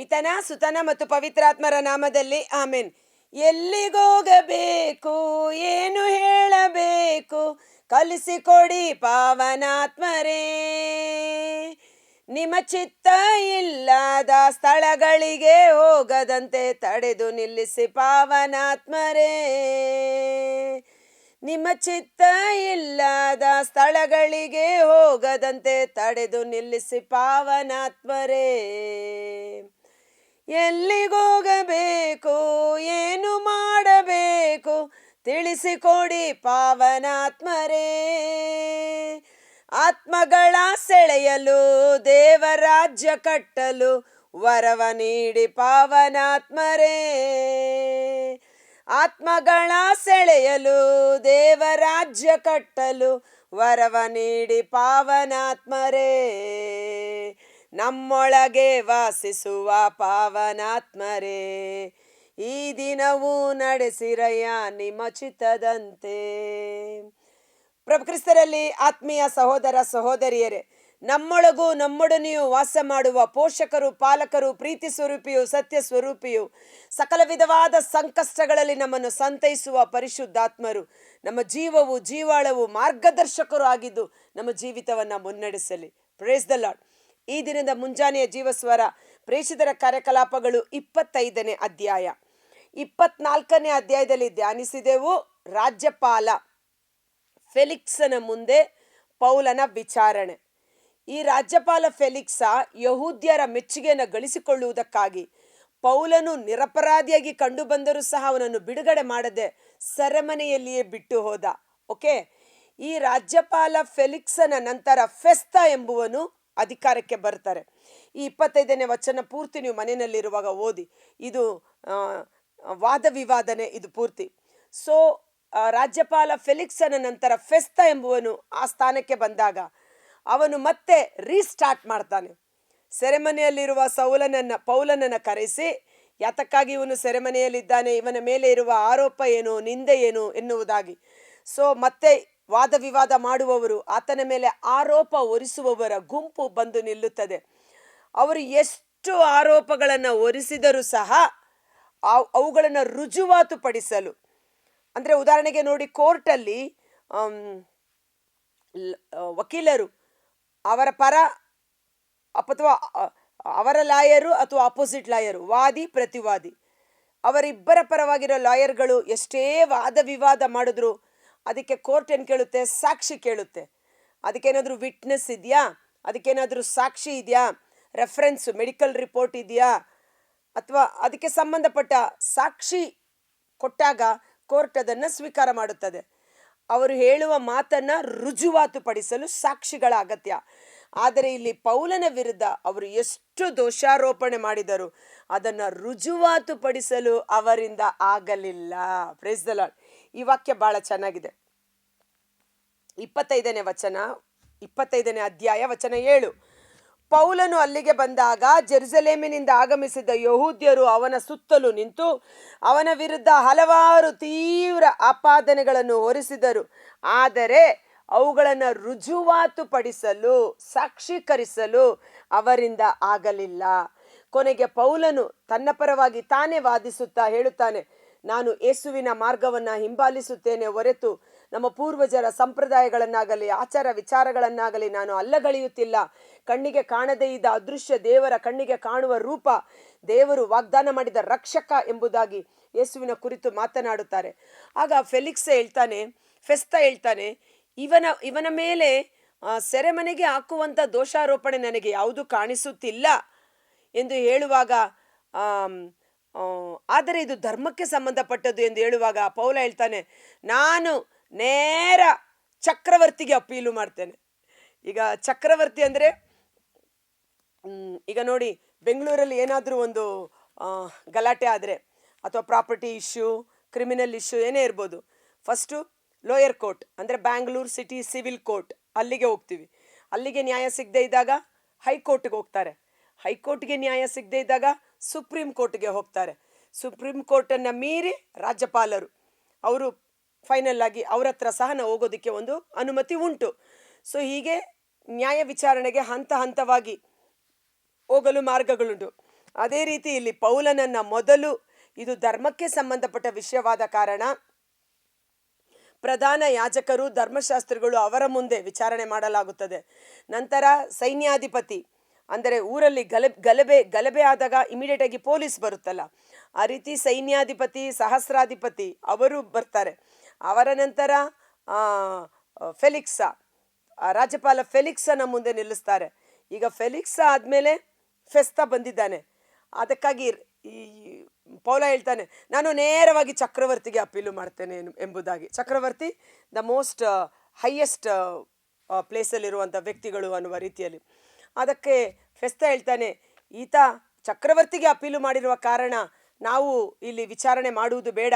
ಪಿತನ, ಸುತನ ಮತ್ತು ಪವಿತ್ರಾತ್ಮರ ನಾಮದಲ್ಲಿ ಆಮೇನ್. ಎಲ್ಲಿಗೋಗಬೇಕು ಏನು ಹೇಳಬೇಕು, ಕಲಿಸಿಕೊಡಿ ಪಾವನಾತ್ಮರೇ. ನಿಮ್ಮ ಚಿತ್ತ ಇಲ್ಲದ ಸ್ಥಳಗಳಿಗೆ ಹೋಗದಂತೆ ತಡೆದು ನಿಲ್ಲಿಸಿ ಪಾವನಾತ್ಮರೇ. ನಿಮ್ಮ ಚಿತ್ತ ಇಲ್ಲದ ಸ್ಥಳಗಳಿಗೆ ಹೋಗದಂತೆ ತಡೆದು ನಿಲ್ಲಿಸಿ ಪಾವನಾತ್ಮರೇ. ಎಲ್ಲಿಗೋಗಬೇಕು? ಏನು ಮಾಡಬೇಕು? ತಿಳಿಸಿಕೊಡಿ ಪಾವನಾತ್ಮರೇ. ಆತ್ಮಗಳ ಸೆಳೆಯಲು ದೇವರಾಜ್ಯ ಕಟ್ಟಲು ವರವ ನೀಡಿ ಪಾವನಾತ್ಮರೇ. ಆತ್ಮಗಳ ಸೆಳೆಯಲು ದೇವರಾಜ್ಯ ಕಟ್ಟಲು ವರವ ನೀಡಿ ಪಾವನಾತ್ಮರೇ. ನಮ್ಮೊಳಗೆ ವಾಸಿಸುವ ಪಾವನಾತ್ಮರೇ, ಈ ದಿನವೂ ನಡೆಸಿರಯ್ಯ ನಿಮ್ಮ ಚಿತ್ತದಂತೆ. ಪ್ರಭುಕ್ರಿಸ್ತರಲ್ಲಿ ಆತ್ಮೀಯ ಸಹೋದರ ಸಹೋದರಿಯರೇ, ನಮ್ಮೊಳಗೂ ನಮ್ಮೊಡನೆಯೂ ವಾಸ ಮಾಡುವ ಪೋಷಕರು, ಪಾಲಕರು, ಪ್ರೀತಿ ಸ್ವರೂಪಿಯು, ಸತ್ಯ ಸ್ವರೂಪಿಯು, ಸಕಲ ವಿಧವಾದ ಸಂಕಷ್ಟಗಳಲ್ಲಿ ನಮ್ಮನ್ನು ಸಂತೈಸುವ ಪರಿಶುದ್ಧಾತ್ಮರು, ನಮ್ಮ ಜೀವವು, ಜೀವಾಳವು ಮಾರ್ಗದರ್ಶಕರು ಆಗಿದ್ದು ನಮ್ಮ ಜೀವಿತವನ್ನು ಮುನ್ನಡೆಸಲಿ. ಪ್ರೇಸ್ ದ ಲಾಡ್ ಈ ದಿನದ ಮುಂಜಾನೆಯ ಜೀವಸ್ವರ ಪ್ರೇಷಿತರ ಕಾರ್ಯಕಲಾಪಗಳು ಇಪ್ಪತ್ತೈದನೇ ಅಧ್ಯಾಯ. ಇಪ್ಪತ್ನಾಲ್ಕನೇ ಅಧ್ಯಾಯದಲ್ಲಿ ಧ್ಯಾನಿಸಿದೆವು ರಾಜ್ಯಪಾಲ ಫೆಲಿಕ್ಸನ ಮುಂದೆ ಪೌಲನ ವಿಚಾರಣೆ. ಈ ರಾಜ್ಯಪಾಲ ಫೆಲಿಕ್ಸ ಯಹೂದ್ಯರ ಮೆಚ್ಚುಗೆಯನ್ನು ಗಳಿಸಿಕೊಳ್ಳುವುದಕ್ಕಾಗಿ ಪೌಲನು ನಿರಪರಾಧಿಯಾಗಿ ಕಂಡು ಬಂದರೂ ಸಹ ಅವನನ್ನು ಬಿಡುಗಡೆ ಮಾಡದೆ ಸೆರೆಮನೆಯಲ್ಲಿಯೇ ಬಿಟ್ಟು ಹೋದ. ಓಕೆ? ಈ ರಾಜ್ಯಪಾಲ ಫೆಲಿಕ್ಸನ ನಂತರ ಫೆಸ್ತ ಎಂಬುವನು ಅಧಿಕಾರಕ್ಕೆ ಬರ್ತಾರೆ. ಈ ಇಪ್ಪತ್ತೈದನೇ ವಚನ ಪೂರ್ತಿ ನೀವು ಮನೆಯಲ್ಲಿರುವಾಗ ಓದಿ. ಇದು ವಾದ ವಿವಾದನೆ ಇದು ಪೂರ್ತಿ. ಸೊ ರಾಜ್ಯಪಾಲ ಫೆಲಿಕ್ಸನ ನಂತರ ಫೆಸ್ತ ಎಂಬುವನು ಆ ಸ್ಥಾನಕ್ಕೆ ಬಂದಾಗ ಅವನು ಮತ್ತೆ ರೀಸ್ಟಾರ್ಟ್ ಮಾಡ್ತಾನೆ. ಸೆರೆಮನೆಯಲ್ಲಿರುವ ಸೌಲನನ್ನ, ಪೌಲನನ್ನು ಕರೆಸಿ, ಯಾತಕ್ಕಾಗಿ ಇವನು ಸೆರೆಮನೆಯಲ್ಲಿದ್ದಾನೆ, ಇವನ ಮೇಲೆ ಇರುವ ಆರೋಪ ಏನು, ನಿಂದೆ ಏನು ಎನ್ನುವುದಾಗಿ. ಸೊ, ಮತ್ತೆ ವಾದ ವಿವಾದ ಮಾಡುವವರು, ಆತನ ಮೇಲೆ ಆರೋಪ ಹೊರಿಸುವವರ ಗುಂಪು ಬಂದು ನಿಲ್ಲುತ್ತದೆ. ಅವರು ಎಷ್ಟು ಆರೋಪಗಳನ್ನು ಹೊರಿಸಿದರೂ ಸಹ ಅವುಗಳನ್ನು ರುಜುವಾತುಪಡಿಸಲು. ಅಂದರೆ ಉದಾಹರಣೆಗೆ ನೋಡಿ ಕೋರ್ಟಲ್ಲಿ ವಕೀಲರು ಅವರ ಪರ ಅಥವಾ ಅವರ ಲಾಯರು ಅಥವಾ ಅಪೋಸಿಟ್ ಲಾಯರು, ವಾದಿ, ಪ್ರತಿವಾದಿ, ಅವರಿಬ್ಬರ ಪರವಾಗಿರೋ ಲಾಯರ್ಗಳು ಎಷ್ಟೇ ವಾದ ವಿವಾದ ಮಾಡಿದ್ರು ಅದಕ್ಕೆ ಕೋರ್ಟ್ ಏನು ಕೇಳುತ್ತೆ? ಸಾಕ್ಷಿ ಕೇಳುತ್ತೆ. ಅದಕ್ಕೇನಾದರೂ ವಿಟ್ನೆಸ್ ಇದೆಯಾ? ಅದಕ್ಕೇನಾದರೂ ಸಾಕ್ಷಿ ಇದೆಯಾ? ರೆಫರೆನ್ಸ್ ಮೆಡಿಕಲ್ ರಿಪೋರ್ಟ್ ಇದೆಯಾ? ಅಥವಾ ಅದಕ್ಕೆ ಸಂಬಂಧಪಟ್ಟ ಸಾಕ್ಷಿ ಕೊಟ್ಟಾಗ ಕೋರ್ಟ್ ಅದನ್ನು ಸ್ವೀಕಾರ ಮಾಡುತ್ತದೆ. ಅವರು ಹೇಳುವ ಮಾತನ್ನು ರುಜುವಾತು ಪಡಿಸಲು ಸಾಕ್ಷಿಗಳ ಅಗತ್ಯ ಆದರೆ ಇಲ್ಲಿ ಪೌಲನ ವಿರುದ್ಧ ಅವರು ಎಷ್ಟು ದೋಷಾರೋಪಣೆ ಮಾಡಿದರು. ಅದನ್ನು ರುಜುವಾತುಪಡಿಸಲು ಅವರಿಂದ ಆಗಲಿಲ್ಲ. ಪ್ರೇಸ್ ದ ಈ ವಾಕ್ಯ ಬಹಳ ಚೆನ್ನಾಗಿದೆ. ಇಪ್ಪತ್ತೈದನೇ ವಚನ, ಇಪ್ಪತ್ತೈದನೇ ಅಧ್ಯಾಯ ವಚನ ಏಳು. ಪೌಲನು ಅಲ್ಲಿಗೆ ಬಂದಾಗ ಜೆರುಸಲೇಮಿನಿಂದ ಆಗಮಿಸಿದ ಯಹೂದ್ಯರು ಅವನ ಸುತ್ತಲೂ ನಿಂತು ಅವನ ವಿರುದ್ಧ ಹಲವಾರು ತೀವ್ರ ಆಪಾದನೆಗಳನ್ನು ಹೊರಿಸಿದರು. ಆದರೆ ಅವುಗಳನ್ನು ರುಜುವಾತುಪಡಿಸಲು, ಸಾಕ್ಷೀಕರಿಸಲು ಅವರಿಂದ ಆಗಲಿಲ್ಲ. ಕೊನೆಗೆ ಪೌಲನು ತನ್ನ ಪರವಾಗಿ ತಾನೇ ವಾದಿಸುತ್ತಾ ಹೇಳುತ್ತಾನೆ ನಾನು ಯೇಸುವಿನ ಮಾರ್ಗವನ್ನು ಹಿಂಬಾಲಿಸುತ್ತೇನೆ ಹೊರತು ನಮ್ಮ ಪೂರ್ವಜರ ಸಂಪ್ರದಾಯಗಳನ್ನಾಗಲಿ, ಆಚಾರ ವಿಚಾರಗಳನ್ನಾಗಲಿ ನಾನು ಅಲ್ಲಗಳೆಯುತ್ತಿಲ್ಲ. ಕಣ್ಣಿಗೆ ಕಾಣದೇ ಇದ್ದ ಅದೃಶ್ಯ ದೇವರ ಕಣ್ಣಿಗೆ ಕಾಣುವ ರೂಪ ದೇವರು ವಾಗ್ದಾನ ಮಾಡಿದ ರಕ್ಷಕ ಎಂಬುದಾಗಿ ಯೇಸುವಿನ ಕುರಿತು ಮಾತನಾಡುತ್ತಾರೆ. ಆಗ ಫೆಲಿಕ್ಸ್ ಹೇಳ್ತಾನೆ, ಫೆಸ್ತ ಹೇಳ್ತಾನೆ, ಇವನ ಇವನ ಮೇಲೆ ಸೆರೆಮನೆಗೆ ಹಾಕುವಂಥ ದೋಷಾರೋಪಣೆ ನನಗೆ ಯಾವುದು ಕಾಣಿಸುತ್ತಿಲ್ಲ. ಎಂದು ಹೇಳುವಾಗ ಆದರೆ ಇದು ಧರ್ಮಕ್ಕೆ ಸಂಬಂಧಪಟ್ಟದ್ದು ಎಂದು ಹೇಳುವಾಗ ಪೌಲ ಹೇಳ್ತಾನೆ, ನಾನು ನೇರ ಚಕ್ರವರ್ತಿಗೆ ಅಪೀಲು ಮಾಡ್ತೇನೆ. ಈಗ ಚಕ್ರವರ್ತಿ ಅಂದರೆ ಈಗ ನೋಡಿ ಬೆಂಗಳೂರಲ್ಲಿ ಏನಾದರೂ ಒಂದು ಗಲಾಟೆ ಆದರೆ ಅಥವಾ ಪ್ರಾಪರ್ಟಿ ಇಶ್ಯೂ, ಕ್ರಿಮಿನಲ್ ಇಶ್ಯೂ ಏನೇ ಇರ್ಬೋದು, ಫಸ್ಟು ಲೋಯರ್ ಕೋರ್ಟ್ ಅಂದರೆ ಬ್ಯಾಂಗ್ಳೂರು ಸಿಟಿ ಸಿವಿಲ್ ಕೋರ್ಟ್ ಅಲ್ಲಿಗೆ ಹೋಗ್ತೀವಿ. ಅಲ್ಲಿಗೆ ನ್ಯಾಯ ಸಿಗದೇ ಇದ್ದಾಗ ಹೈಕೋರ್ಟ್ಗೆ ಹೋಗ್ತಾರೆ. ಹೈಕೋರ್ಟ್ಗೆ ನ್ಯಾಯ ಸಿಗದೇ ಇದ್ದಾಗ ಸುಪ್ರೀಂ ಕೋರ್ಟ್ಗೆ ಹೋಗ್ತಾರೆ. ಸುಪ್ರೀಂ ಕೋರ್ಟನ್ನು ಮೀರಿ ರಾಜ್ಯಪಾಲರು, ಅವರು ಫೈನಲ್ ಆಗಿ ಅವ್ರ ಹತ್ರ ಸಹ ನಾವು ಹೋಗೋದಕ್ಕೆ ಒಂದು ಅನುಮತಿ ಉಂಟು. ಸೊ ಹೀಗೆ ನ್ಯಾಯ ವಿಚಾರಣೆಗೆ ಹಂತ ಹಂತವಾಗಿ ಹೋಗಲು ಮಾರ್ಗಗಳುಂಟು. ಅದೇ ರೀತಿ ಇಲ್ಲಿ ಪೌಲನನ್ನ ಮೊದಲು ಇದು ಧರ್ಮಕ್ಕೆ ಸಂಬಂಧಪಟ್ಟ ವಿಷಯವಾದ ಕಾರಣ ಪ್ರಧಾನ ಯಾಜಕರು, ಧರ್ಮಶಾಸ್ತ್ರಿಗಳು ಅವರ ಮುಂದೆ ವಿಚಾರಣೆ ಮಾಡಲಾಗುತ್ತದೆ. ನಂತರ ಸೈನ್ಯಾಧಿಪತಿ ಅಂದರೆ ಊರಲ್ಲಿ ಗಲ ಗಲಭೆ ಗಲಭೆ ಆದಾಗ ಇಮಿಡಿಯೇಟ್ ಆಗಿ ಪೊಲೀಸ್ ಬರುತ್ತಲ್ಲ. ಆ ರೀತಿ ಸೈನ್ಯಾಧಿಪತಿ, ಸಹಸ್ರಾಧಿಪತಿ ಅವರು ಬರ್ತಾರೆ. ಅವರ ನಂತರ ಫೆಲಿಕ್ಸಾ ರಾಜ್ಯಪಾಲ ಫೆಲಿಕ್ಸನ ಮುಂದೆ ನಿಲ್ಲಿಸ್ತಾರೆ. ಈಗ ಫೆಲಿಕ್ಸ ಆದಮೇಲೆ ಫೆಸ್ತ ಬಂದಿದ್ದಾನೆ. ಅದಕ್ಕಾಗಿ ಈ ಪೌಲ ಹೇಳ್ತಾನೆ, ನಾನು ನೇರವಾಗಿ ಚಕ್ರವರ್ತಿಗೆ ಅಪೀಲು ಮಾಡ್ತೇನೆ ಎಂಬುದಾಗಿ. ಚಕ್ರವರ್ತಿ ದ ಮೋಸ್ಟ್ ಹೈಯೆಸ್ಟ್ ಪ್ಲೇಸಲ್ಲಿರುವಂಥ ವ್ಯಕ್ತಿಗಳು ಅನ್ನುವ ರೀತಿಯಲ್ಲಿ. ಅದಕ್ಕೆ ಫೆಸ್ತ ಹೇಳ್ತಾನೆ, ಈತ ಚಕ್ರವರ್ತಿಗೆ ಅಪೀಲು ಮಾಡಿರುವ ಕಾರಣ ನಾವು ಇಲ್ಲಿ ವಿಚಾರಣೆ ಮಾಡುವುದು ಬೇಡ.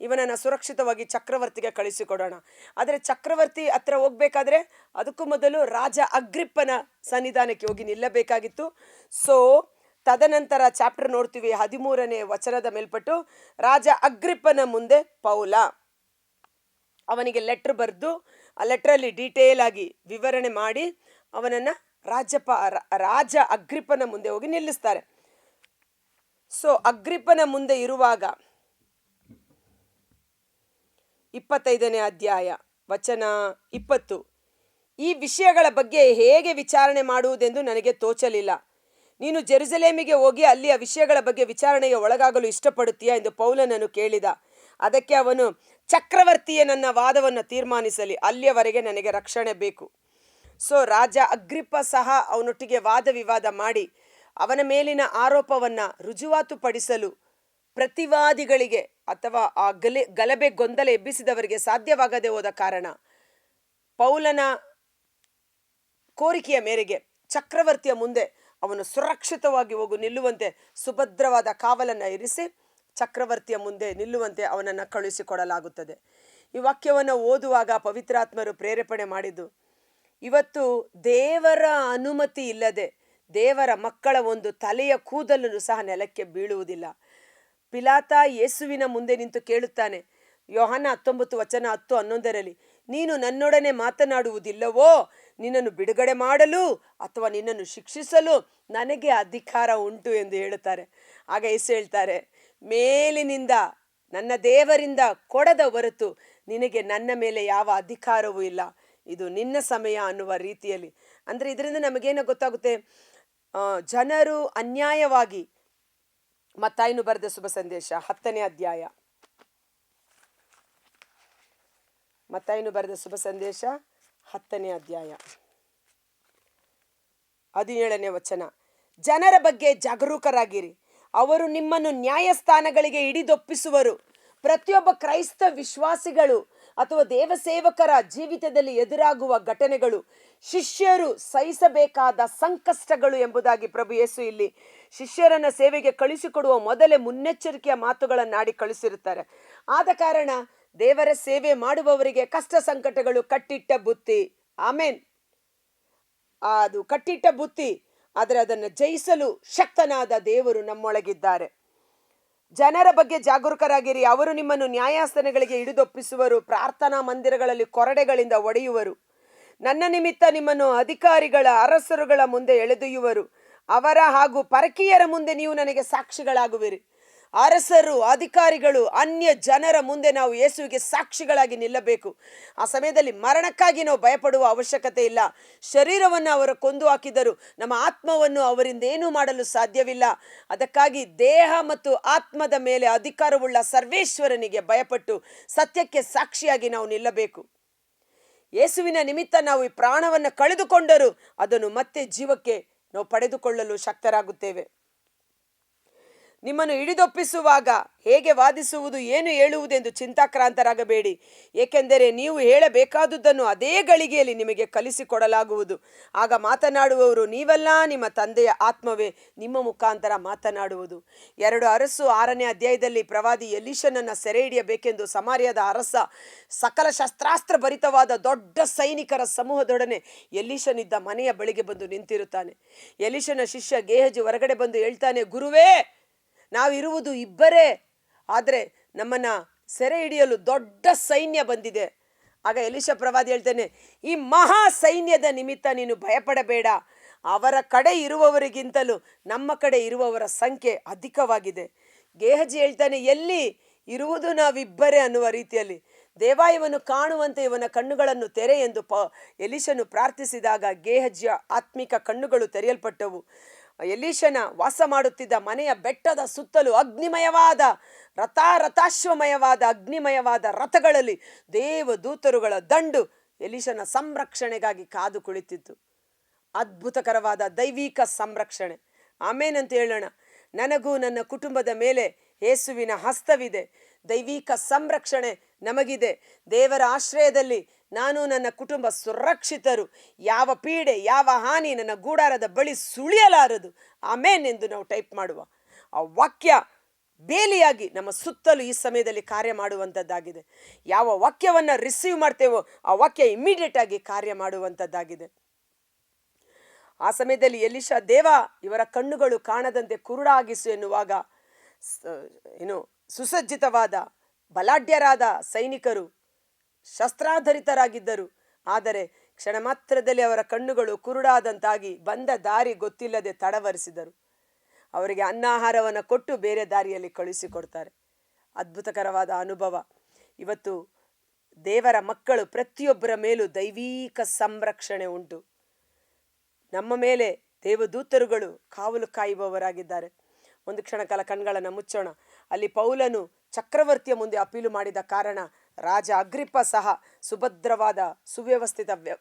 ಇವನನ್ನು ಸುರಕ್ಷಿತವಾಗಿ ಚಕ್ರವರ್ತಿಗೆ ಕಳಿಸಿಕೊಡೋಣ. ಆದರೆ ಚಕ್ರವರ್ತಿ ಹತ್ರ ಹೋಗ್ಬೇಕಾದ್ರೆ ಅದಕ್ಕೂ ಮೊದಲು ರಾಜ ಅಗ್ರಿಪ್ಪನ ಸನ್ನಿಧಾನಕ್ಕೆ ಹೋಗಿ ನಿಲ್ಲಬೇಕಾಗಿತ್ತು. ಸೊ, ತದನಂತರ ಚಾಪ್ಟರ್ ನೋಡ್ತೀವಿ ಹದಿಮೂರನೇ ವಚನದ ಮೇಲ್ಪಟ್ಟು, ರಾಜ ಅಗ್ರಿಪ್ಪನ ಮುಂದೆ ಪೌಲ. ಅವನಿಗೆ ಲೆಟ್ರ್ ಬರೆದು, ಆ ಲೆಟ್ರಲ್ಲಿ ಡೀಟೇಲ್ ಆಗಿ ವಿವರಣೆ ಮಾಡಿ ಅವನನ್ನು ರಾಜ್ಯಪ ರ- ರಾಜ ಅಗ್ರಿಪ್ಪನ ಮುಂದೆ ಹೋಗಿ ನಿಲ್ಲಿಸ್ತಾರೆ. ಸೊ, ಅಗ್ರಿಪ್ಪನ ಮುಂದೆ ಇರುವಾಗ ಇಪ್ಪತ್ತೈದನೇ ಅಧ್ಯಾಯ, ವಚನ ಇಪ್ಪತ್ತು. ಈ ವಿಷಯಗಳ ಬಗ್ಗೆ ಹೇಗೆ ವಿಚಾರಣೆ ಮಾಡುವುದೆಂದು ನನಗೆ ತೋಚಲಿಲ್ಲ. ನೀನು ಜೆರುಸಲೇಮಿಗೆ ಹೋಗಿ ಅಲ್ಲಿಯ ವಿಷಯಗಳ ಬಗ್ಗೆ ವಿಚಾರಣೆಗೆ ಒಳಗಾಗಲು ಇಷ್ಟಪಡುತ್ತೀಯಾ ಎಂದು ಪೌಲನನ್ನು ಕೇಳಿದ. ಅದಕ್ಕೆ ಅವನು, ಚಕ್ರವರ್ತಿಯೇ ನನ್ನ ವಾದವನ್ನು ತೀರ್ಮಾನಿಸಲಿ, ಅಲ್ಲಿಯವರೆಗೆ ನನಗೆ ರಕ್ಷಣೆ ಬೇಕು. ಸೊ ರಾಜ ಅಗ್ರಿಪ್ಪ ಸಹ ಅವನೊಟ್ಟಿಗೆ ವಾದ ವಿವಾದ ಮಾಡಿ ಅವನ ಮೇಲಿನ ಆರೋಪವನ್ನು ರುಜುವಾತುಪಡಿಸಲು ಪ್ರತಿವಾದಿಗಳಿಗೆ ಅಥವಾ ಆ ಗಲೆ, ಗಲಭೆ ಗೊಂದಲ ಎಬ್ಬಿಸಿದವರಿಗೆ ಸಾಧ್ಯವಾಗದೆ ಹೋದ ಕಾರಣ ಪೌಲನ ಕೋರಿಕೆಯ ಮೇರೆಗೆ ಚಕ್ರವರ್ತಿಯ ಮುಂದೆ ಅವನು ಸುರಕ್ಷಿತವಾಗಿ ಹೋಗು ನಿಲ್ಲುವಂತೆ ಸುಭದ್ರವಾದ ಕಾವಲನ್ನು ಇರಿಸಿ ಚಕ್ರವರ್ತಿಯ ಮುಂದೆ ನಿಲ್ಲುವಂತೆ ಅವನನ್ನು ಕಳುಹಿಸಿಕೊಡಲಾಗುತ್ತದೆ. ಈ ವಾಕ್ಯವನ್ನು ಓದುವಾಗ ಪವಿತ್ರಾತ್ಮರು ಪ್ರೇರೇಪಣೆ ಮಾಡಿದ್ದು ಇವತ್ತು ದೇವರ ಅನುಮತಿ ಇಲ್ಲದೆ ದೇವರ ಮಕ್ಕಳ ಒಂದು ತಲೆಯ ಕೂದಲನ್ನು ಸಹ ನೆಲಕ್ಕೆ ಬೀಳುವುದಿಲ್ಲ. ಪಿಲಾತ ಯೇಸುವಿನ ಮುಂದೆ ನಿಂತು ಕೇಳುತ್ತಾನೆ, ಯೋಹನ ಹತ್ತೊಂಬತ್ತು ವಚನ ಹತ್ತು ಹನ್ನೊಂದರಲ್ಲಿ, ನೀನು ನನ್ನೊಡನೆ ಮಾತನಾಡುವುದಿಲ್ಲವೋ? ನಿನ್ನನ್ನು ಬಿಡುಗಡೆ ಮಾಡಲು ಅಥವಾ ನಿನ್ನನ್ನು ಶಿಕ್ಷಿಸಲು ನನಗೆ ಅಧಿಕಾರ ಉಂಟು ಎಂದು ಹೇಳುತ್ತಾರೆ. ಆಗ ಯೇಸು ಹೇಳ್ತಾರೆ, ಮೇಲಿನಿಂದ ನನ್ನ ದೇವರಿಂದ ಕೊಡದ ಹೊರತು ನಿನಗೆ ನನ್ನ ಮೇಲೆ ಯಾವ ಅಧಿಕಾರವೂ ಇಲ್ಲ. ಇದು ನಿನ್ನ ಸಮಯ ಅನ್ನುವ ರೀತಿಯಲ್ಲಿ. ಅಂದರೆ ಇದರಿಂದ ನಮಗೇನೋ ಗೊತ್ತಾಗುತ್ತೆ ಜನರು ಅನ್ಯಾಯವಾಗಿ ಮತ್ತಾಯಿನು ಬರೆದ ಶುಭ ಸಂದೇಶ, ಹತ್ತನೇ ಅಧ್ಯಾಯ. ಮತ್ತಾಯಿನೂ ಬರೆದ ಶುಭ ಸಂದೇಶ, ಹತ್ತನೇ ಅಧ್ಯಾಯ. ಹದಿನೇಳನೇ ವಚನ. ಜನರ ಬಗ್ಗೆ ಜಾಗರೂಕರಾಗಿರಿ. ಅವರು ನಿಮ್ಮನ್ನು ನ್ಯಾಯಸ್ಥಾನಗಳಿಗೆ ಹಿಡಿದೊಪ್ಪಿಸುವರು. ಪ್ರತಿಯೊಬ್ಬ ಕ್ರೈಸ್ತ ವಿಶ್ವಾಸಿಗಳು ಅಥವಾ ದೇವಸೇವಕರ ಜೀವಿತದಲ್ಲಿ ಎದುರಾಗುವ ಘಟನೆಗಳು, ಶಿಷ್ಯರು ಸಹಿಸಬೇಕಾದ ಸಂಕಷ್ಟಗಳು ಎಂಬುದಾಗಿ ಪ್ರಭು ಯೇಸು ಇಲ್ಲಿ ಶಿಷ್ಯರನ್ನ ಸೇವೆಗೆ ಕಳಿಸಿಕೊಡುವ ಮೊದಲೇ ಮುನ್ನೆಚ್ಚರಿಕೆಯ ಮಾತುಗಳನ್ನಾಡಿ ಕಳಿಸಿರುತ್ತಾರೆ ಆದ ಕಾರಣ ದೇವರ ಸೇವೆ ಮಾಡುವವರಿಗೆ ಕಷ್ಟ ಸಂಕಟಗಳು ಕಟ್ಟಿಟ್ಟ ಬುತ್ತಿ. ಆಮೇನ್. ಅದು ಕಟ್ಟಿಟ್ಟ ಬುತ್ತಿ, ಆದರೆ ಅದನ್ನು ಜಯಿಸಲು ಶಕ್ತನಾದ ದೇವರು ನಮ್ಮೊಳಗಿದ್ದಾರೆ. ಜನರ ಬಗ್ಗೆ ಜಾಗರೂಕರಾಗಿರಿ. ಅವರು ನಿಮ್ಮನ್ನು ನ್ಯಾಯಾಸನಗಳಿಗೆ ಹಿಡಿದೊಪ್ಪಿಸುವರು. ಪ್ರಾರ್ಥನಾ ಮಂದಿರಗಳಲ್ಲಿ ಕೊರಡೆಗಳಿಂದ ಒಡೆಯುವರು. ನನ್ನ ನಿಮಿತ್ತ ನಿಮ್ಮನ್ನು ಅಧಿಕಾರಿಗಳ, ಅರಸರುಗಳ ಮುಂದೆ ಎಳೆದೊಯ್ಯುವರು. ಅವರ ಹಾಗೂ ಪರಕೀಯರ ಮುಂದೆ ನೀವು ನನಗೆ ಸಾಕ್ಷಿಗಳಾಗುವಿರಿ. ಅರಸರು, ಅಧಿಕಾರಿಗಳು, ಅನ್ಯ ಜನರ ಮುಂದೆ ನಾವು ಯೇಸುವಿಗೆ ಸಾಕ್ಷಿಗಳಾಗಿ ನಿಲ್ಲಬೇಕು. ಆ ಸಮಯದಲ್ಲಿ ಮರಣಕ್ಕಾಗಿ ನಾವು ಭಯಪಡುವ ಅವಶ್ಯಕತೆ ಇಲ್ಲ. ಶರೀರವನ್ನು ಅವರು ಕೊಂದು ಹಾಕಿದರು. ನಮ್ಮ ಆತ್ಮವನ್ನು ಅವರಿಂದ ಏನೂ ಮಾಡಲು ಸಾಧ್ಯವಿಲ್ಲ. ಅದಕ್ಕಾಗಿ ದೇಹ ಮತ್ತು ಆತ್ಮದ ಮೇಲೆ ಅಧಿಕಾರವುಳ್ಳ ಸರ್ವೇಶ್ವರನಿಗೆ ಭಯಪಟ್ಟು ಸತ್ಯಕ್ಕೆ ಸಾಕ್ಷಿಯಾಗಿ ನಾವು ನಿಲ್ಲಬೇಕು. ಯೇಸುವಿನ ನಿಮಿತ್ತ ನಾವು ಈ ಪ್ರಾಣವನ್ನು ಕಳೆದುಕೊಂಡರೂ ಅದನ್ನು ಮತ್ತೆ ಜೀವಕ್ಕೆ ನಾವು ಪಡೆದುಕೊಳ್ಳಲು ಶಕ್ತರಾಗುತ್ತೇವೆ. ನಿಮ್ಮನ್ನು ಹಿಡಿದೊಪ್ಪಿಸುವಾಗ ಹೇಗೆ ವಾದಿಸುವುದು, ಏನು ಹೇಳುವುದೆಂದು ಚಿಂತಾಕ್ರಾಂತರಾಗಬೇಡಿ. ಏಕೆಂದರೆ ನೀವು ಹೇಳಬೇಕಾದುದನ್ನು ಅದೇ ಗಳಿಗೆಯಲ್ಲಿ ನಿಮಗೆ ಕಲಿಸಿಕೊಡಲಾಗುವುದು. ಆಗ ಮಾತನಾಡುವವರು ನೀವಲ್ಲ, ನಿಮ್ಮ ತಂದೆಯ ಆತ್ಮವೇ ನಿಮ್ಮ ಮುಖಾಂತರ ಮಾತನಾಡುವುದು. ಎರಡು ಅರಸು ಆರನೇ ಅಧ್ಯಾಯದಲ್ಲಿ ಪ್ರವಾದಿ ಎಲಿಶನನ್ನು ಸೆರೆ ಹಿಡಿಯಬೇಕೆಂದು ಸಮಾರ್ಯದ ಅರಸ ಸಕಲ ಶಸ್ತ್ರಾಸ್ತ್ರ ಭರಿತವಾದ ದೊಡ್ಡ ಸೈನಿಕರ ಸಮೂಹದೊಡನೆ ಎಲಿಶನಿದ್ದ ಮನೆಯ ಬಳಿಗೆ ಬಂದು ನಿಂತಿರುತ್ತಾನೆ. ಎಲಿಶನ ಶಿಷ್ಯ ಗೇಹಜಿ ಹೊರಗಡೆ ಬಂದು ಹೇಳ್ತಾನೆ, ಗುರುವೇ ನಾವಿರುವುದು ಇಬ್ಬರೇ. ಆದರೆ ನಮ್ಮನ್ನ ಸೆರೆ ಹಿಡಿಯಲು ದೊಡ್ಡ ಸೈನ್ಯ ಬಂದಿದೆ. ಆಗ ಎಲಿಶ ಪ್ರವಾದಿ ಹೇಳ್ತಾನೆ, ಈ ಮಹಾ ಸೈನ್ಯದ ನಿಮಿತ್ತ ನೀನು ಭಯಪಡಬೇಡ. ಅವರ ಕಡೆ ಇರುವವರಿಗಿಂತಲೂ ನಮ್ಮ ಕಡೆ ಇರುವವರ ಸಂಖ್ಯೆ ಅಧಿಕವಾಗಿದೆ. ಗೇಹಜಿ ಹೇಳ್ತಾನೆ, ಎಲ್ಲಿ? ಇರುವುದು ನಾವಿಬ್ಬರೇ ಅನ್ನುವ ರೀತಿಯಲ್ಲಿ. ದೇವ ಇವನು ಕಾಣುವಂತೆ ಇವನ ಕಣ್ಣುಗಳನ್ನು ತೆರೆ ಎಂದು ಪ ಎಲಿಶನು ಪ್ರಾರ್ಥಿಸಿದಾಗ ಗೇಹಜಿಯ ಆತ್ಮಿಕ ಕಣ್ಣುಗಳು ತೆರೆಯಲ್ಪಟ್ಟವು. ಎಲೀಶನ ವಾಸ ಮಾಡುತ್ತಿದ್ದ ಮನೆಯ ಬೆಟ್ಟದ ಸುತ್ತಲೂ ಅಗ್ನಿಮಯವಾದ, ರಥಾರಥಾಶ್ವಮಯವಾದ, ಅಗ್ನಿಮಯವಾದ ರಥಗಳಲ್ಲಿ ದೇವದೂತರುಗಳ ದಂಡು ಎಲೀಶನ ಸಂರಕ್ಷಣೆಗಾಗಿ ಕಾದು ಕುಳಿತಿತ್ತು. ಅದ್ಭುತಕರವಾದ ದೈವಿಕ ಸಂರಕ್ಷಣೆ. ಆಮೇನಂತ ಹೇಳೋಣ. ನನಗೂ ನನ್ನ ಕುಟುಂಬದ ಮೇಲೆ ಯೇಸುವಿನ ಹಸ್ತವಿದೆ. ದೈವಿಕ ಸಂರಕ್ಷಣೆ ನಮಗಿದೆ. ದೇವರ ಆಶ್ರಯದಲ್ಲಿ ನಾನು ನನ್ನ ಕುಟುಂಬ ಸುರಕ್ಷಿತರು. ಯಾವ ಪೀಡೆ, ಯಾವ ಹಾನಿ ನನ್ನ ಗೂಡಾರದ ಬಳಿ ಸುಳಿಯಲಾರದು. ಆಮೇನ್ ಎಂದು ನಾವು ಟೈಪ್ ಮಾಡುವ. ಆ ವಾಕ್ಯ ಬೇಲಿಯಾಗಿ ನಮ್ಮ ಸುತ್ತಲೂ ಈ ಸಮಯದಲ್ಲಿ ಕಾರ್ಯ ಮಾಡುವಂಥದ್ದಾಗಿದೆ. ಯಾವ ವಾಕ್ಯವನ್ನು ರಿಸೀವ್ ಮಾಡ್ತೇವೋ, ಆ ವಾಕ್ಯ ಇಮಿಡಿಯೇಟ್ ಆಗಿ ಕಾರ್ಯ ಮಾಡುವಂಥದ್ದಾಗಿದೆ. ಆ ಸಮಯದಲ್ಲಿ ಎಲಿಶಾ ದೇವ ಇವರ ಕಣ್ಣುಗಳು ಕಾಣದಂತೆ ಕುರುಡಾಗಿಸು ಎನ್ನುವಾಗ ಏನು, ಸುಸಜ್ಜಿತವಾದ ಬಲಾಢ್ಯರಾದ ಸೈನಿಕರು ಶಸ್ತ್ರಾಧರಿತರಾಗಿದ್ದರು. ಆದರೆ ಕ್ಷಣ ಮಾತ್ರದಲ್ಲಿ ಅವರ ಕಣ್ಣುಗಳು ಕುರುಡಾದಂತಾಗಿ ಬಂದ ದಾರಿ ಗೊತ್ತಿಲ್ಲದೆ ತಡವರಿಸಿದರು. ಅವರಿಗೆ ಅನ್ನಾಹಾರವನ್ನು ಕೊಟ್ಟು ಬೇರೆ ದಾರಿಯಲ್ಲಿ ಕಳುಹಿಸಿಕೊಡ್ತಾರೆ. ಅದ್ಭುತಕರವಾದ ಅನುಭವ. ಇವತ್ತು ದೇವರ ಮಕ್ಕಳು ಪ್ರತಿಯೊಬ್ಬರ ಮೇಲೂ ದೈವೀಕ ಸಂರಕ್ಷಣೆ ಉಂಟು. ನಮ್ಮ ಮೇಲೆ ದೇವದೂತರುಗಳು ಕಾವಲು ಕಾಯುವವರಾಗಿದ್ದಾರೆ. ಒಂದು ಕ್ಷಣ ಕಾಲ ಕಣ್ಗಳನ್ನು ಮುಚ್ಚೋಣ. ಅಲ್ಲಿ ಪೌಲನು ಚಕ್ರವರ್ತಿಯ ಮುಂದೆ ಅಪೀಲು ಮಾಡಿದ ಕಾರಣ ರಾಜ ಅಗ್ರಿಪ್ಪ ಸಹ ಸುಭದ್ರವಾದ, ಸುವ್ಯವಸ್ಥಿತ ವ್ಯ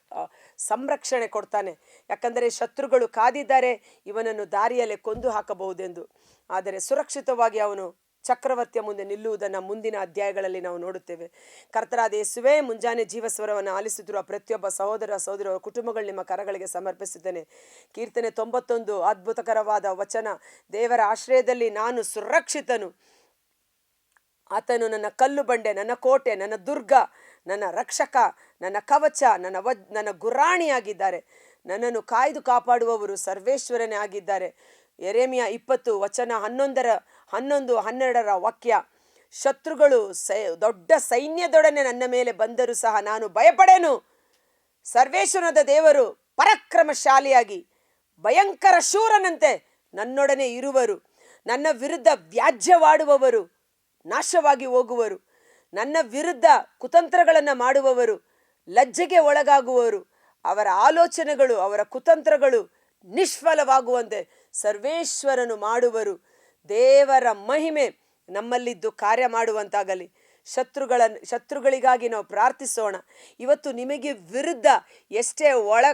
ಸಂರಕ್ಷಣೆ ಕೊಡ್ತಾನೆ. ಯಾಕಂದರೆ ಶತ್ರುಗಳು ಕಾದಿದ್ದಾರೆ ಇವನನ್ನು ದಾರಿಯಲ್ಲೇ ಕೊಂದು ಹಾಕಬಹುದೆಂದು. ಆದರೆ ಸುರಕ್ಷಿತವಾಗಿ ಅವನು ಚಕ್ರವರ್ತಿಯ ಮುಂದೆ ನಿಲ್ಲುವುದನ್ನು ಮುಂದಿನ ಅಧ್ಯಾಯಗಳಲ್ಲಿ ನಾವು ನೋಡುತ್ತೇವೆ. ಕರ್ತರಾದ ಯೇಸುವೆ, ಮುಂಜಾನೆ ಜೀವಸ್ವರವನ್ನು ಆಲಿಸುತ್ತಿರುವ ಪ್ರತಿಯೊಬ್ಬ ಸಹೋದರ ಸಹೋದರ ಕುಟುಂಬಗಳು ನಿಮ್ಮ ಕರಗಳಿಗೆ ಸಮರ್ಪಿಸುತ್ತೇನೆ. ಕೀರ್ತನೆ ತೊಂಬತ್ತೊಂದು, ಅದ್ಭುತಕರವಾದ ವಚನ. ದೇವರ ಆಶ್ರಯದಲ್ಲಿ ನಾನು ಸುರಕ್ಷಿತನು. ಆತನು ನನ್ನ ಕಲ್ಲು ಬಂಡೆ, ನನ್ನ ಕೋಟೆ, ನನ್ನ ದುರ್ಗ, ನನ್ನ ರಕ್ಷಕ, ನನ್ನ ಕವಚ, ನನ್ನ ವಜ್, ನನ್ನ ಗುರಾಣಿಯಾಗಿದ್ದಾರೆ ನನ್ನನ್ನು ಕಾಯ್ದು ಕಾಪಾಡುವವರು ಸರ್ವೇಶ್ವರನೇ ಆಗಿದ್ದಾರೆ. ಎರೆಮಿಯ ಇಪ್ಪತ್ತು ವಚನ ಹನ್ನೊಂದರ, ಹನ್ನೊಂದು, ಹನ್ನೆರಡರ ವಾಕ್ಯ, ಶತ್ರುಗಳು ಸೈ, ದೊಡ್ಡ ಸೈನ್ಯದೊಡನೆ ನನ್ನ ಮೇಲೆ ಬಂದರೂ ಸಹ ನಾನು ಭಯಪಡೆನು. ಸರ್ವೇಶ್ವರನಾದ ದೇವರು ಪರಾಕ್ರಮಶಾಲಿಯಾಗಿ, ಭಯಂಕರ ಶೂರನಂತೆ ನನ್ನೊಡನೆ ಇರುವರು. ನನ್ನ ವಿರುದ್ಧ ವ್ಯಾಜ್ಯವಾಡುವವರು. ನಾಶವಾಗಿ ಹೋಗುವರು. ನನ್ನ ವಿರುದ್ಧ ಕುತಂತ್ರಗಳನ್ನು ಮಾಡುವವರು, ಲಜ್ಜೆಗೆ ಒಳಗಾಗುವವರು, ಅವರ ಆಲೋಚನೆಗಳು, ಅವರ ಕುತಂತ್ರಗಳು ನಿಷ್ಫಲವಾಗುವಂತೆ ಸರ್ವೇಶ್ವರನು ಮಾಡುವರು. ದೇವರ ಮಹಿಮೆ ನಮ್ಮಲ್ಲಿದ್ದು ಕಾರ್ಯ ಮಾಡುವಂತಾಗಲಿ. ಶತ್ರುಗಳ, ಶತ್ರುಗಳಿಗಾಗಿ ನಾವು ಪ್ರಾರ್ಥಿಸೋಣ. ಇವತ್ತು ನಿಮಗೆ ವಿರುದ್ಧ ಎಷ್ಟೇ ಒಳ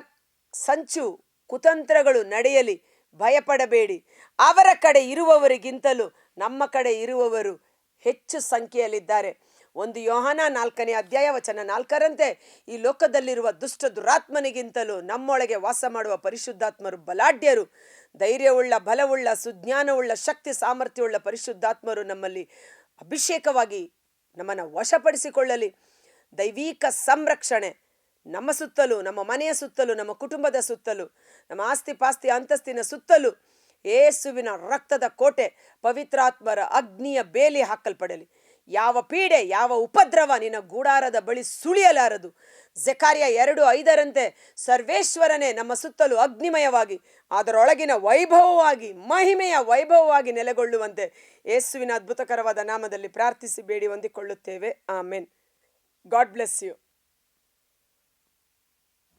ಸಂಚು, ಕುತಂತ್ರಗಳು ನಡೆಯಲಿ, ಭಯಪಡಬೇಡಿ. ಅವರ ಕಡೆ ಇರುವವರಿಗಿಂತಲೂ ನಮ್ಮ ಕಡೆ ಇರುವವರು ಹೆಚ್ಚು ಸಂಖ್ಯೆಯಲ್ಲಿದ್ದಾರೆ. ಒಂದು ಯೋಹನ ನಾಲ್ಕನೇ ಅಧ್ಯಾಯ ವಚನ ನಾಲ್ಕರಂತೆ, ಈ ಲೋಕದಲ್ಲಿರುವ ದುಷ್ಟ ದುರಾತ್ಮನಿಗಿಂತಲೂ ನಮ್ಮೊಳಗೆ ವಾಸ ಮಾಡುವ ಪರಿಶುದ್ಧಾತ್ಮರು ಬಲಾಢ್ಯರು. ಧೈರ್ಯವುಳ್ಳ, ಬಲವುಳ್ಳ, ಸುಜ್ಞಾನವುಳ್ಳ, ಶಕ್ತಿ, ಸಾಮರ್ಥ್ಯವುಳ್ಳ ಪರಿಶುದ್ಧಾತ್ಮರು ನಮ್ಮಲ್ಲಿ ಅಭಿಷೇಕವಾಗಿ ನಮ್ಮನ್ನು ವಶಪಡಿಸಿಕೊಳ್ಳಲಿ. ದೈವಿಕ ಸಂರಕ್ಷಣೆ ನಮ್ಮ ಸುತ್ತಲೂ, ನಮ್ಮ ಮನೆಯ ಸುತ್ತಲೂ, ನಮ್ಮ ಕುಟುಂಬದ ಸುತ್ತಲೂ, ನಮ್ಮ ಆಸ್ತಿ ಪಾಸ್ತಿ ಅಂತಸ್ತಿನ ಸುತ್ತಲೂ ಏಸುವಿನ ರಕ್ತದ ಕೋಟೆ ಪವಿತ್ರಾತ್ಮರ ಅಗ್ನಿಯ ಬೇಲಿ ಹಾಕಲ್ಪಡಲಿ. ಯಾವ ಪೀಡೆ, ಯಾವ ಉಪದ್ರವ ನಿನ್ನ ಗೂಡಾರದ ಬಳಿ ಸುಳಿಯಲಾರದು. ಜಕಾರ್ಯ ಎರಡು ಐದರಂತೆ ಸರ್ವೇಶ್ವರನೇ ನಮ್ಮ ಸುತ್ತಲೂ ಅಗ್ನಿಮಯವಾಗಿ, ಅದರೊಳಗಿನ ವೈಭವವಾಗಿ, ಮಹಿಮೆಯ ವೈಭವವಾಗಿ ನೆಲೆಗೊಳ್ಳುವಂತೆ ಯೇಸುವಿನ ಅದ್ಭುತಕರವಾದ ನಾಮದಲ್ಲಿ ಪ್ರಾರ್ಥಿಸಿ ಬೇಡಿ, ಹೊಂದಿಕೊಳ್ಳುತ್ತೇವೆ. ಆಮೇನ್. God bless you.